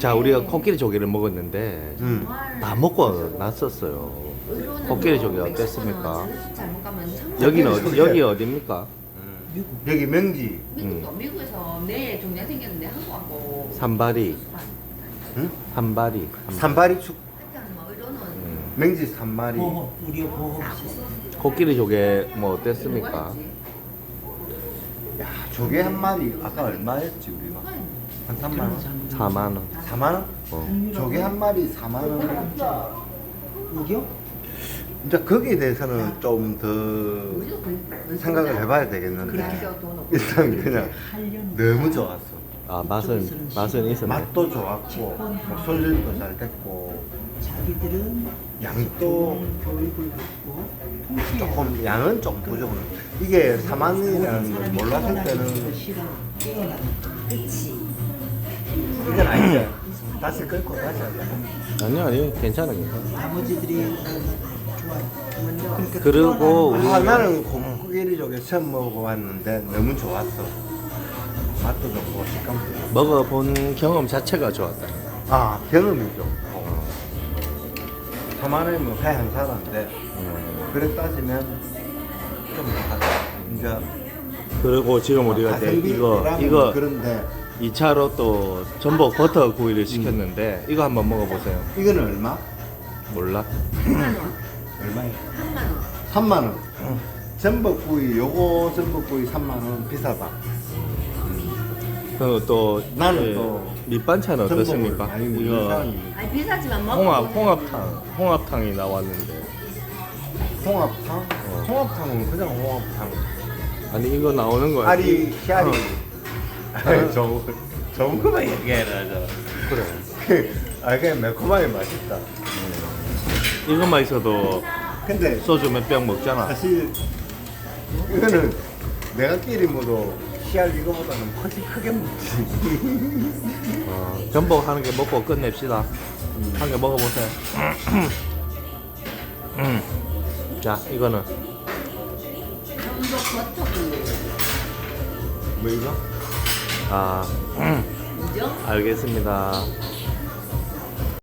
자 우리가 코끼리 조개를 먹었는데 음. 다 먹고 났었어요. 코끼리 조개 어땠습니까? 잘못 가면 참아. 여기는 어디, 여기 어디입니까? 여기 명지. 미국도 미국에서 내일 종양 생겼는데 한국 하고 산바리, 응? 산바리. 산바리 축 하여튼 뭐 음. 명지 산마리. 보호 우리 보호 코끼리 조개 뭐 어땠습니까? 야 조개 한 마리 아까 얼마였지 우리가? 한 3만 원? 4만 원. 4만 원? 어. 조개 한 마리 4만 원. 우겨? 이제 거기에 대해서는 좀 더 생각을 해봐야 되겠는데 일단 그냥 너무 좋았어. 아 맛은 맛은 있었네. 맛도 좋았고 뭐 손질도 잘 됐고 자기들은 양도 교육을 받고 통치해 조금 양은 좀 부족한. 이게 4만이라는 걸 몰랐을 때는 깨어나는. 이건 아닌데 다시 끊고 다시 하자. 아니 아니 괜찮아 괜찮아. 아버지들이 좋아 그리고 우리 아, 나는 고기리 조개 처음 먹어봤는데 너무 좋았어. 맛도 좋고 식감도 좋고. 먹어본 경험 자체가 좋았다. 아 경험이죠. 어. 4만 원이면 회한 사람인데 음. 그래 따지면 좀 하다. 이제 그리고 지금 우리가 내, 이거 가성비라면 이거 그런데 2차로 또 전복 버터 구이를 시켰는데 이거 한번 먹어보세요. 이거는 얼마? 몰라? 3만 원. 얼마야? 3만 원. 3만 원. 전복구이 요거 전복구이 3만 원 비싸다. 그리고 또 나는 예, 또 밑반찬 어떻습니까? 많이 먹는 이거 사람이 아니 비싸지만 먹어. 홍합 홍합탕 홍합탕이 나왔는데 홍합탕? 어. 홍합탕은 그냥 홍합탕. 아니 이거 나오는 거야. 아리 히아리. 어. 좋은 좋은 거만 얘기해라 저. 그래. 아 그냥 매콤하게 맛있다. 이것만 있어도 근데 소주 몇 병 먹잖아. 사실 이거는 내가 끼리 먹어도 히알 이거보다는 훨씬 크게 먹지. 어, 전복 하는 게 먹고 끝냅시다. 한 개 먹어보세요. 음. 자, 이거는 전복 버터구이. 뭐 이거? 아, 음? 알겠습니다.